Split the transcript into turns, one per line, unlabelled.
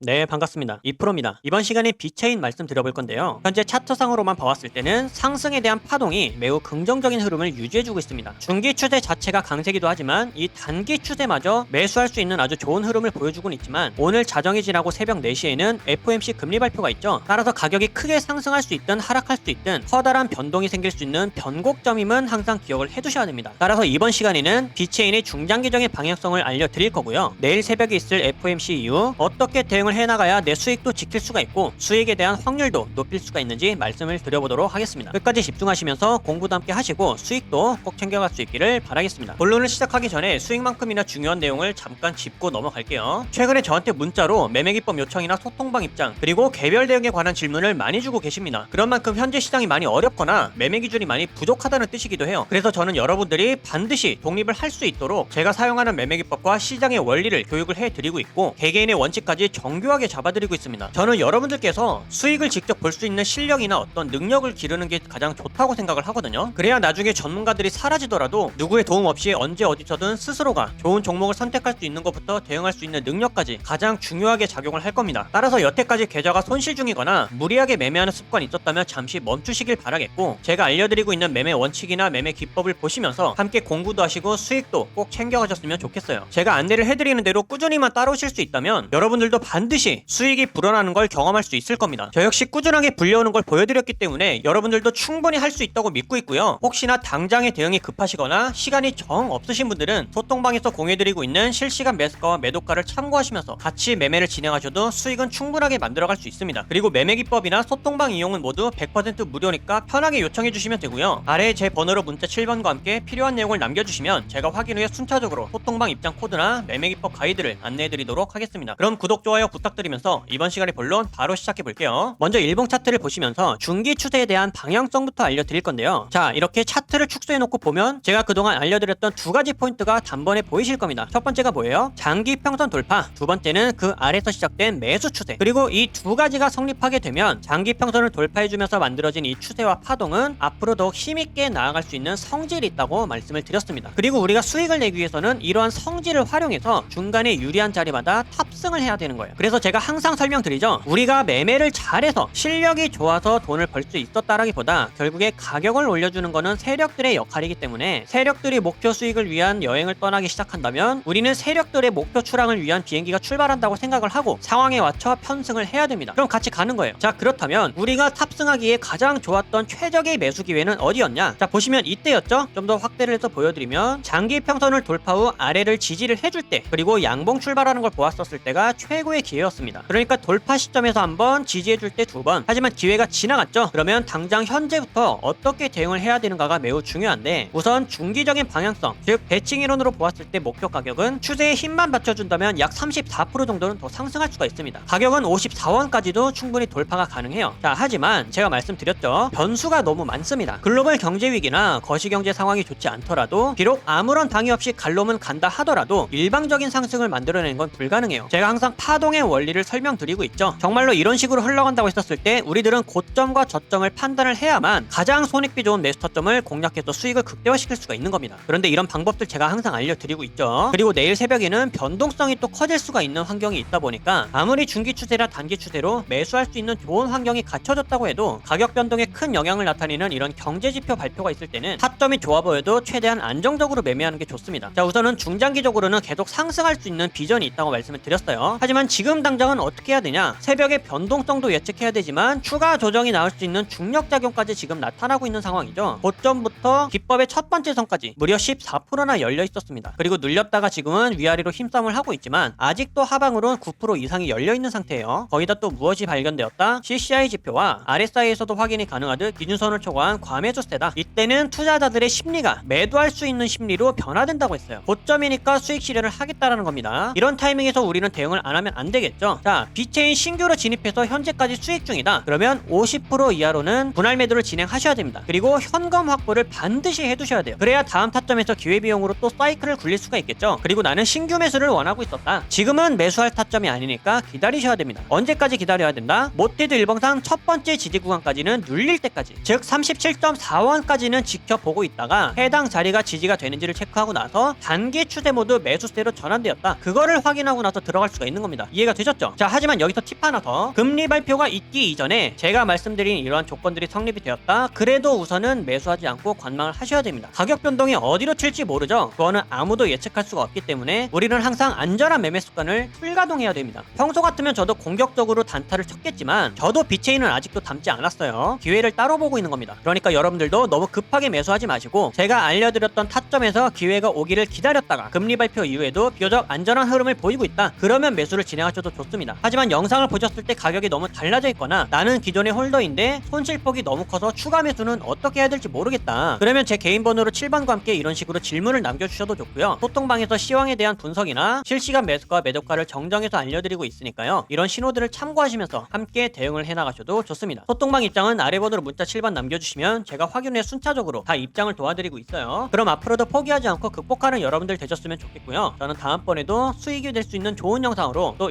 네, 반갑습니다. 이프로입니다. 이번 시간에 비체인 말씀드려볼 건데요. 현재 차트상으로만 봐왔을 때는 상승에 대한 파동이 매우 긍정적인 흐름을 유지해주고 있습니다. 중기 추세 자체가 강세기도 하지만 이 단기 추세마저 매수할 수 있는 아주 좋은 흐름을 보여주곤 있지만 오늘 자정이 지나고 새벽 4시에는 FOMC 금리 발표가 있죠. 따라서 가격이 크게 상승할 수 있든 하락할 수 있든 커다란 변동이 생길 수 있는 변곡점임은 항상 기억을 해두셔야 됩니다. 따라서 이번 시간에는 비체인의 중장기적인 방향성을 알려드릴 거고요. 내일 새벽에 있을 FOMC 이후 어떻게 대응 을 해나가야 내 수익도 지킬 수가 있고 수익에 대한 확률도 높일 수가 있는지 말씀을 드려보도록 하겠습니다. 끝까지 집중하시면서 공부도 함께 하시고 수익도 꼭 챙겨갈 수 있기를 바라겠습니다. 본론을 시작하기 전에 수익만큼이나 중요한 내용을 잠깐 짚고 넘어갈게요. 최근에 저한테 문자로 매매기법 요청이나 소통방 입장 그리고 개별 대응에 관한 질문을 많이 주고 계십니다. 그런 만큼 현재 시장이 많이 어렵거나 매매 기준이 많이 부족하다는 뜻이기도 해요. 그래서 저는 여러분들이 반드시 독립을 할 수 있도록 제가 사용하는 매매 기법과 시장의 원리를 교육을 해드리고 있고 개개인의 원칙까지 정 교하게 잡아드리고 있습니다. 저는 여러분들께서 수익을 직접 볼 수 있는 실력이나 어떤 능력을 기르는 게 가장 좋다고 생각을 하거든요. 그래야 나중에 전문가들이 사라지더라도 누구의 도움 없이 언제 어디서든 스스로가 좋은 종목을 선택할 수 있는 것부터 대응할 수 있는 능력까지 가장 중요하게 작용을 할 겁니다. 따라서 여태까지 계좌가 손실 중이거나 무리하게 매매하는 습관이 있었다면 잠시 멈추시길 바라겠고 제가 알려드리고 있는 매매 원칙이나 매매 기법을 보시면서 함께 공부도 하시고 수익도 꼭 챙겨가셨으면 좋겠어요. 제가 안내를 해드리는 대로 꾸준히만 따라오실 수 있다면 여러분들도 반드시 수익이 불어나는 걸 경험할 수 있을 겁니다. 저 역시 꾸준하게 불려오는 걸 보여드렸기 때문에 여러분들도 충분히 할 수 있다고 믿고 있고요. 혹시나 당장의 대응이 급하시거나 시간이 정 없으신 분들은 소통방에서 공유해드리고 있는 실시간 매수가와 매도가를 참고하시면서 같이 매매를 진행하셔도 수익은 충분하게 만들어갈 수 있습니다. 그리고 매매 기법이나 소통방 이용은 모두 100% 무료니까 편하게 요청해 주시면 되고요. 아래에 제 번호로 문자 7번과 함께 필요한 내용을 남겨주시면 제가 확인 후에 순차적으로 소통방 입장 코드나 매매 기법 가이드를 안내해 드리도록 하겠습니다. 그럼 구독, 좋아요 부탁드리면서 이번 시간의 본론 바로 시작해 볼게요. 먼저 일봉 차트를 보시면서 중기 추세에 대한 방향성부터 알려드릴 건데요. 자, 이렇게 차트를 축소해 놓고 보면 제가 그동안 알려드렸던 두 가지 포인트가 단번에 보이실 겁니다. 첫 번째가 뭐예요? 장기 평선 돌파. 두 번째는 그 아래서 시작된 매수 추세. 그리고 이 두 가지가 성립하게 되면 장기 평선을 돌파해주면서 만들어진 이 추세와 파동은 앞으로 더욱 힘있게 나아갈 수 있는 성질이 있다고 말씀을 드렸습니다. 그리고 우리가 수익을 내기 위해서는 이러한 성질을 활용해서 중간에 유리한 자리마다 탑승을 해야 되는 거예요. 그래서 제가 항상 설명드리죠. 우리가 매매를 잘해서 실력이 좋아서 돈을 벌 수 있었다라기보다 결국에 가격을 올려주는 거는 세력들의 역할이기 때문에 세력들이 목표 수익을 위한 여행을 떠나기 시작한다면 우리는 세력들의 목표 출항을 위한 비행기가 출발한다고 생각을 하고 상황에 맞춰 편승을 해야 됩니다. 그럼 같이 가는 거예요. 자 그렇다면 우리가 탑승하기에 가장 좋았던 최적의 매수 기회는 어디였냐? 자 보시면 이때였죠. 좀 더 확대를 해서 보여드리면 장기 평선을 돌파 후 아래를 지지를 해줄 때 그리고 양봉 출발하는 걸 보았었을 때가 최고의 기회였습니다. 그러니까 돌파 시점에서 한번 지지해줄 때 두 번. 하지만 기회가 지나갔죠. 그러면 당장 현재부터 어떻게 대응을 해야 되는가가 매우 중요한데 우선 중기적인 방향성 즉 대칭 이론으로 보았을 때 목표 가격은 추세에 힘만 받쳐준다면 약 34% 정도는 더 상승할 수가 있습니다. 가격은 54원까지도 충분히 돌파가 가능해요. 자 하지만 제가 말씀드렸죠. 변수가 너무 많습니다. 글로벌 경제 위기나 거시경제 상황이 좋지 않더라도 비록 아무런 방해 없이 갈로문 간다 하더라도 일방적인 상승을 만들어내는 건 불가능해요. 제가 항상 파동의 원리를 설명드리고 있죠. 정말로 이런 식으로 흘러간다고 했었을 때 우리들은 고점과 저점을 판단을 해야만 가장 손익비 좋은 매수 타점을 공략해서 수익을 극대화시킬 수가 있는 겁니다. 그런데 이런 방법들 제가 항상 알려드리고 있죠. 그리고 내일 새벽에는 변동성이 또 커질 수가 있는 환경이 있다 보니까 아무리 중기 추세라 단기 추세로 매수할 수 있는 좋은 환경이 갖춰졌다고 해도 가격 변동에 큰 영향을 나타내는 이런 경제 지표 발표가 있을 때는 타점이 좋아 보여도 최대한 안정적으로 매매하는 게 좋습니다. 자 우선은 중장기적으로는 계속 상승할 수 있는 비전이 있다고 말씀을 드렸어요. 하지만 지금 당장은 어떻게 해야 되냐? 새벽에 변동성도 예측해야 되지만 추가 조정이 나올 수 있는 중력 작용까지 지금 나타나고 있는 상황이죠. 고점부터 기법의 첫 번째 선까지 무려 14%나 열려 있었습니다. 그리고 눌렸다가 지금은 위아래로 힘싸움을 하고 있지만 아직도 하방으로 9% 이상이 열려 있는 상태예요. 거기다 또 무엇이 발견되었다? CCI 지표와 RSI에서도 확인이 가능하듯 기준선을 초과한 과매수세다. 이때는 투자자들의 심리가 매도할 수 있는 심리로 변화된다고 했어요. 고점이니까 수익 실현을 하겠다라는 겁니다. 이런 타이밍에서 우리는 대응을 안 하면 안 되겠죠. 자, 비체인 신규로 진입해서 현재까지 수익 중이다. 그러면 50% 이하로는 분할 매도를 진행하셔야 됩니다. 그리고 현금 확보를 반드시 해두셔야 돼요. 그래야 다음 타점에서 기회비용으로 또 사이클을 굴릴 수가 있겠죠. 그리고 나는 신규 매수를 원하고 있었다. 지금은 매수할 타점이 아니니까 기다리셔야 됩니다. 언제까지 기다려야 된다? 모티드 일봉상 첫 번째 지지 구간까지는 눌릴 때까지 즉 37.4원까지는 지켜보고 있다가 해당 자리가 지지가 되는지를 체크하고 나서 단기 추세 모드 매수세로 전환되었다. 그거를 확인하고 나서 들어갈 수가 있는 겁니다. 이해가 이해가 되셨죠? 자 하지만 여기서 팁 하나 더. 금리 발표가 있기 이전에 제가 말씀드린 이러한 조건들이 성립이 되었다. 그래도 우선은 매수하지 않고 관망을 하셔야 됩니다. 가격 변동이 어디로 튈지 모르죠? 그거는 아무도 예측할 수가 없기 때문에 우리는 항상 안전한 매매 습관을 풀가동해야 됩니다. 평소 같으면 저도 공격적으로 단타를 쳤겠지만 저도 비체인은 아직도 담지 않았어요. 기회를 따로 보고 있는 겁니다. 그러니까 여러분들도 너무 급하게 매수하지 마시고 제가 알려드렸던 타점에서 기회가 오기를 기다렸다가 금리 발표 이후에도 비교적 안전한 흐름을 보이고 있다. 그러면 매수를 진행하셔도 좋습니다. 하지만 영상을 보셨을 때 가격이 너무 달라져 있거나 나는 기존의 홀더인데 손실폭이 너무 커서 추가 매수는 어떻게 해야 될지 모르겠다. 그러면 제 개인 번호로 7번과 함께 이런 식으로 질문을 남겨주셔도 좋고요. 소통방에서 시황에 대한 분석이나 실시간 매수가 매도가를 정정해서 알려드리고 있으니까요. 이런 신호들을 참고하시면서 함께 대응을 해나가셔도 좋습니다. 소통방 입장은 아래 번호로 문자 7번 남겨주시면 제가 확인 후에 순차적으로 다 입장을 도와드리고 있어요. 그럼 앞으로도 포기하지 않고 극복하는 여러분들 되셨으면 좋겠고요. 저는 다음번에도 수익이 될 수 있는 좋은 영상으로 또